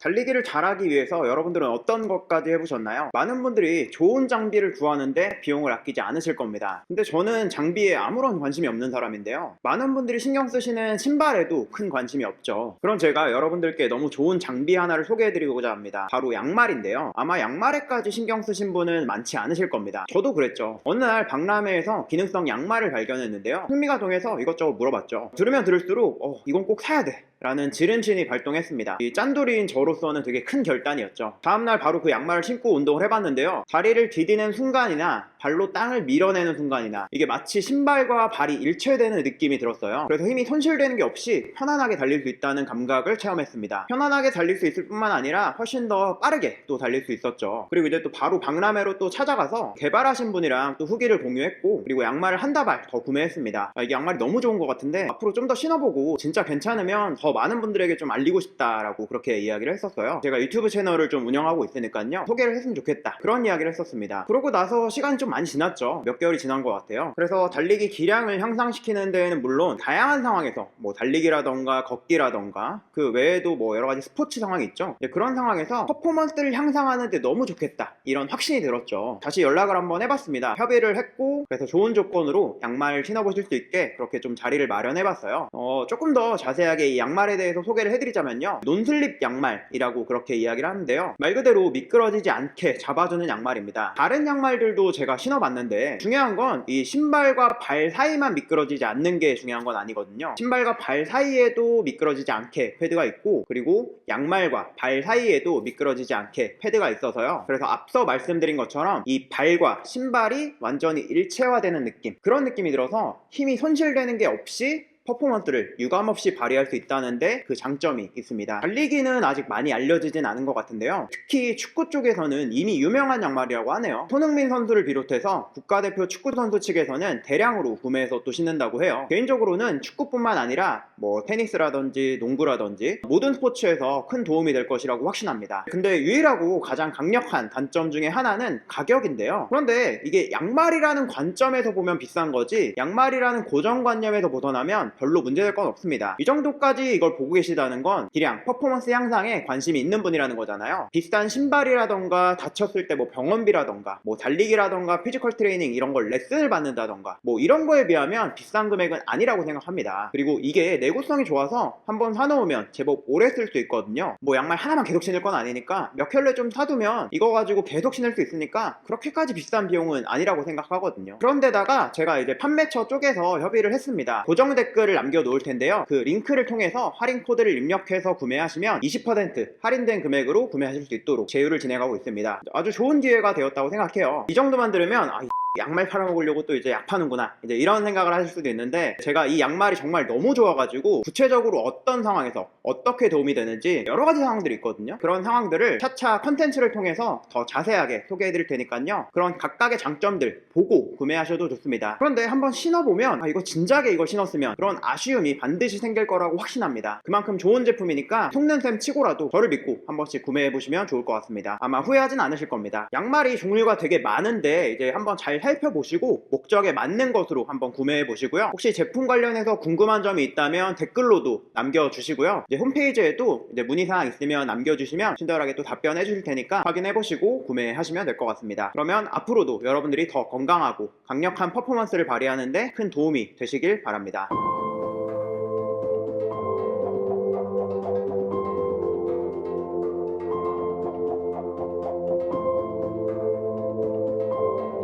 달리기를 잘하기 위해서 여러분들은 어떤 것까지 해보셨나요? 많은 분들이 좋은 장비를 구하는데 비용을 아끼지 않으실 겁니다. 근데 저는 장비에 아무런 관심이 없는 사람인데요. 많은 분들이 신경 쓰시는 신발에도 큰 관심이 없죠. 그럼 제가 여러분들께 너무 좋은 장비 하나를 소개해드리고자 합니다. 바로 양말인데요. 아마 양말에까지 신경 쓰신 분은 많지 않으실 겁니다. 저도 그랬죠. 어느 날 박람회에서 기능성 양말을 발견했는데요. 흥미가 동해서 이것저것 물어봤죠. 들으면 들을수록 어, 이건 꼭 사야 돼. 라는 지름신이 발동했습니다. 이 짠돌이인 저로서는 되게 큰 결단이었죠. 다음날 바로 그 양말을 신고 운동을 해봤는데요. 다리를 디디는 순간이나 발로 땅을 밀어내는 순간이나 이게 마치 신발과 발이 일체되는 느낌이 들었어요. 그래서 힘이 손실되는 게 없이 편안하게 달릴 수 있다는 감각을 체험했습니다. 편안하게 달릴 수 있을 뿐만 아니라 훨씬 더 빠르게 또 달릴 수 있었죠. 그리고 이제 또 바로 박람회로 또 찾아가서 개발하신 분이랑 또 후기를 공유했고 그리고 양말을 한 다발 더 구매했습니다. 아, 이게 양말이 너무 좋은 것 같은데 앞으로 좀 더 신어보고 진짜 괜찮으면 더 많은 분들에게 좀 알리고 싶다라고 그렇게 이야기를 했었어요. 제가 유튜브 채널을 좀 운영하고 있으니까요. 소개를 했으면 좋겠다. 그런 이야기를 했었습니다. 그러고 나서 시간이 좀 많이 지났죠. 몇 개월이 지난 것 같아요. 그래서 달리기 기량을 향상시키는 데에는 물론 다양한 상황에서 뭐 달리기라던가 걷기라던가 그 외에도 뭐 여러 가지 스포츠 상황이 있죠. 그런 상황에서 퍼포먼스를 향상하는 데 너무 좋겠다. 이런 확신이 들었죠. 다시 연락을 한번 해봤습니다. 협의를 했고 그래서 좋은 조건으로 양말 신어보실 수 있게 그렇게 좀 자리를 마련해봤어요. 어, 조금 더 자세하게 이 양말 에 대해서 소개를 해드리자면요. 논슬립 양말이라고 그렇게 이야기를 하는데요. 말 그대로 미끄러지지 않게 잡아주는 양말입니다. 다른 양말들도 제가 신어봤는데 중요한 건 이 신발과 발 사이만 미끄러지지 않는 게 중요한 건 아니거든요. 신발과 발 사이에도 미끄러지지 않게 패드가 있고 그리고 양말과 발 사이에도 미끄러지지 않게 패드가 있어서요. 그래서 앞서 말씀드린 것처럼 이 발과 신발이 완전히 일체화되는 느낌 그런 느낌이 들어서 힘이 손실되는 게 없이 퍼포먼스를 유감없이 발휘할 수 있다는데 그 장점이 있습니다. 달리기는 아직 많이 알려지진 않은 것 같은데요. 특히 축구 쪽에서는 이미 유명한 양말이라고 하네요. 손흥민 선수를 비롯해서 국가대표 축구 선수 측에서는 대량으로 구매해서 또 신는다고 해요. 개인적으로는 축구뿐만 아니라 뭐 테니스라든지 농구라든지 모든 스포츠에서 큰 도움이 될 것이라고 확신합니다. 근데 유일하고 가장 강력한 단점 중에 하나는 가격인데요. 그런데 이게 양말이라는 관점에서 보면 비싼 거지 양말이라는 고정관념에서 벗어나면 별로 문제될 건 없습니다. 이 정도까지 이걸 보고 계시다는 건 기량, 퍼포먼스 향상에 관심이 있는 분이라는 거잖아요. 비싼 신발이라던가 다쳤을 때 뭐 병원비라던가 뭐 달리기라던가 피지컬 트레이닝 이런 걸 레슨을 받는다던가 뭐 이런 거에 비하면 비싼 금액은 아니라고 생각합니다. 그리고 이게 내 구성이 좋아서 한번 사놓으면 제법 오래 쓸 수 있거든요. 뭐 양말 하나만 계속 신을 건 아니니까 몇 켤레 좀 사두면 이거 가지고 계속 신을 수 있으니까 그렇게까지 비싼 비용은 아니라고 생각하거든요. 그런데다가 제가 이제 판매처 쪽에서 협의를 했습니다. 고정 댓글을 남겨 놓을 텐데요. 그 링크를 통해서 할인 코드를 입력해서 구매하시면 20% 할인된 금액으로 구매하실 수 있도록 제휴를 진행하고 있습니다. 아주 좋은 기회가 되었다고 생각해요. 이 정도만 들으면 아, 이 양말 팔아먹으려고 또 이제 약 파는구나. 이제 이런 생각을 하실 수도 있는데 제가 이 양말이 정말 너무 좋아가지고 구체적으로 어떤 상황에서 어떻게 도움이 되는지 여러 가지 상황들이 있거든요. 그런 상황들을 차차 컨텐츠를 통해서 더 자세하게 소개해 드릴 테니까요. 그런 각각의 장점들 보고 구매하셔도 좋습니다. 그런데 한번 신어보면 아 이거 진작에 이걸 신었으면 그런 아쉬움이 반드시 생길 거라고 확신합니다. 그만큼 좋은 제품이니까 속는 셈 치고라도 저를 믿고 한 번씩 구매해 보시면 좋을 것 같습니다. 아마 후회하진 않으실 겁니다. 양말이 종류가 되게 많은데 이제 한번 잘 살펴보시고 목적에 맞는 것으로 한번 구매해 보시고요. 혹시 제품 관련해서 궁금한 점이 있다면 댓글로도 남겨주시고요. 이제 홈페이지에도 이제 문의사항 있으면 남겨주시면 친절하게 또 답변해 주실 테니까 확인해 보시고 구매하시면 될 것 같습니다. 그러면 앞으로도 여러분들이 더 건강하고 강력한 퍼포먼스를 발휘하는데 큰 도움이 되시길 바랍니다.